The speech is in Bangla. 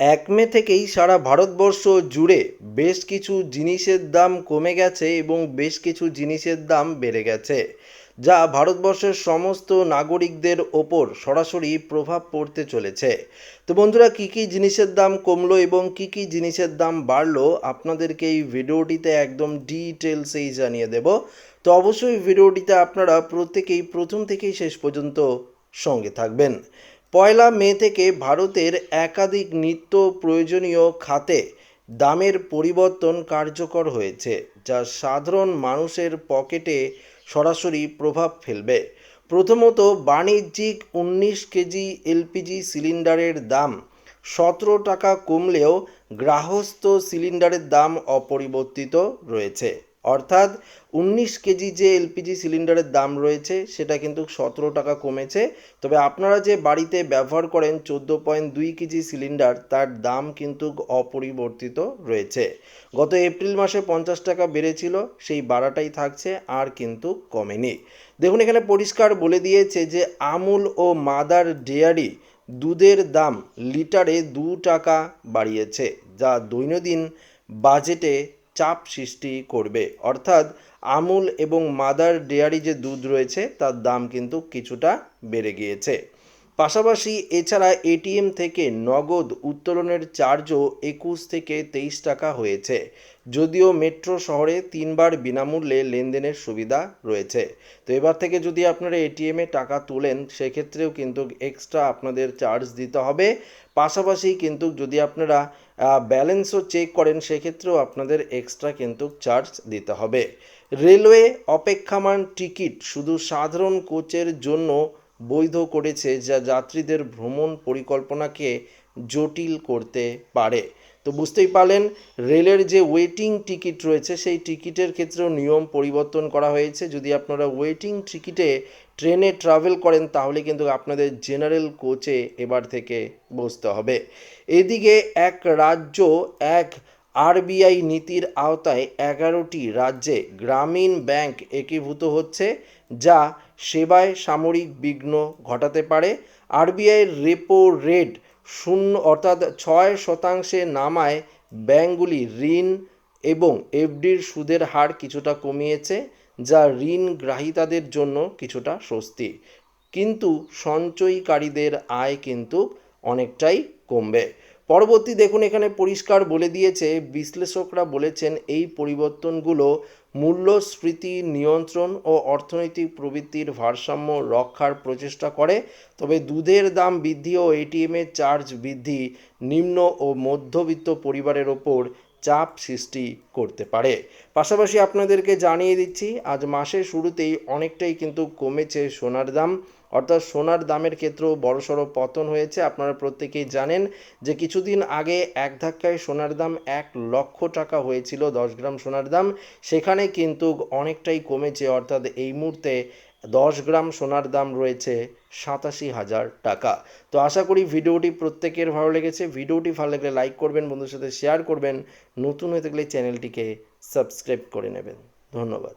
এক মে থেকেই সারা ভারতবর্ষ জুড়ে বেশ কিছু জিনিসের দাম কমে গেছে এবং বেশ কিছু জিনিসের দাম বেড়ে গেছে, যা ভারতবর্ষের সমস্ত নাগরিকদের ওপর সরাসরি প্রভাব পড়তে চলেছে। তো বন্ধুরা, কী কী জিনিসের দাম কমলো এবং কী কী জিনিসের দাম বাড়লো আপনাদেরকে এই ভিডিওটিতে একদম ডিটেলসেই জানিয়ে দেব। তো অবশ্যই ভিডিওটিতে আপনারা প্রত্যেকেই প্রথম থেকেই শেষ পর্যন্ত সঙ্গে থাকবেন। পয়লা মে থেকে ভারতের একাধিক নিত্য প্রয়োজনীয় খাতে দামের পরিবর্তন কার্যকর হয়েছে, যা সাধারণ মানুষের পকেটে সরাসরি প্রভাব ফেলবে। প্রথমত, বাণিজ্যিক উনিশ কেজি এলপিজি সিলিন্ডারের দাম সতেরো টাকা কমলেও গ্রাহস্থ সিলিন্ডারের দাম অপরিবর্তিত রয়েছে। অর্থাৎ উনিশ কেজি যে এলপিজি সিলিন্ডারের দাম রয়েছে, সেটা কিন্তু সতেরো টাকা কমেছে। তবে আপনারা যে বাড়িতে ব্যবহার করেন চোদ্দ পয়েন্ট দুই কেজি সিলিন্ডার, তার দাম কিন্তু অপরিবর্তিত রয়েছে। গত এপ্রিল মাসে পঞ্চাশ টাকা বেড়েছিল, সেই বাড়াটাই থাকছে, আর কিন্তু কমেনি। দেখুন, এখানে পরিষ্কার বলে দিয়েছে যে আমুল ও মাদার ডেয়ারি দুধের দাম লিটারে দু টাকা বাড়িয়েছে, যা দৈনন্দিন বাজেটে চাপ সৃষ্টি করবে। অর্থাৎ আমুল এবং মাদার ডেয়ারি যে দুধ রয়েছে, তার দাম কিন্তু কিছুটা বেড়ে গিয়েছে। পাশাপাশি এছাড়া এটিএম থেকে নগদ উত্তোলনের চার্জও একুশ থেকে তেইশ টাকা হয়েছে। যদিও মেট্রো শহরে তিনবার বিনামূল্যে লেনদেনের সুবিধা রয়েছে। তো এবার থেকে যদি আপনারা এটিএমে টাকা তোলেন, সেক্ষেত্রেও কিন্তু এক্সট্রা আপনাদের চার্জ দিতে হবে। পাশাপাশি কিন্তু যদি আপনারা ব্যালেন্সও চেক করেন, সেক্ষেত্রেও আপনাদের এক্সট্রা কিন্তু চার্জ দিতে হবে। রেলওয়ে অপেক্ষামান টিকিট শুধু সাধারণ কোচের জন্য বৈধ করেছে যা যাত্রীদের ভ্রমণ পরিকল্পনাকে জটিল করতে পারে। তো বুঝতেই পারলেন, রেলের যে ওয়েটিং টিকিট রয়েছে, সেই টিকিটের ক্ষেত্রেও নিয়ম পরিবর্তন করা হয়েছে। যদি আপনারা ওয়েটিং টিকিটে ট্রেনে ট্রাভেল করেন, তাহলে কিন্তু আপনাদের জেনারেল কোচে এবার থেকে বসতে হবে। এদিকে এক রাজ্য, এক আরবিআই নীতির আওতায় এগারোটি রাজ্যে গ্রামীণ ব্যাংক একীভূত হচ্ছে, যা সেবায় সামরিক বিঘ্ন ঘটাতে পারে। আরবিআইয়ের রেপো রেট শূন্য অর্থাৎ ছয় শতাংশে নামায় ব্যাংকগুলি ঋণ এবং এফডির সুদের হার কিছুটা কমিয়েছে, যা ঋণ গ্রাহীতাদের জন্য কিছুটা স্বস্তি। কিন্তু সঞ্চয়ীকারীদের আয় কিন্তু অনেকটাই কমবে। পরবর্তী দেখুন, এখানে পরিষ্কার বলে দিয়েছে, বিশ্লেষকরা বলেছেন এই পরিবর্তনগুলো মূল্যস্ফীতি নিয়ন্ত্রণ ও অর্থনৈতিক প্রবৃত্তির ভারসাম্য রক্ষার প্রচেষ্টা করে। তবে দুধের দাম বৃদ্ধি ও এটিএমের চার্জ বৃদ্ধি নিম্ন ও মধ্যবিত্ত পরিবারের ওপর চাপ সৃষ্টি করতে পারে। পাশাপাশি আপনাদেরকে জানিয়ে দিচ্ছি, আজ মাসের শুরুতেই অনেকটাই কিন্তু কমেছে সোনার দাম। অর্থাৎ সোনার দামের ক্ষেত্রেও বড়সড় পতন হয়েছে। আপনারা প্রত্যেকেই জানেন যে কিছুদিন আগে এক ধাক্কায় সোনার দাম এক লক্ষ টাকা হয়েছিল দশ গ্রাম সোনার দাম। সেখানে কিন্তু অনেকটাই কমেছে। অর্থাৎ এই মুহূর্তে দশ গ্রাম সোনার দাম রয়েছে সাতাশি হাজার টাকা। তো আশা করি ভিডিওটি প্রত্যেকের ভালো লেগেছে। ভিডিওটি ভালো লাগলে লাইক করবেন বন্ধুর সাথে শেয়ার করবেন। নতুন হয়ে থাকলে চ্যানেলটিকে সাবস্ক্রাইব করে নেবেন। ধন্যবাদ।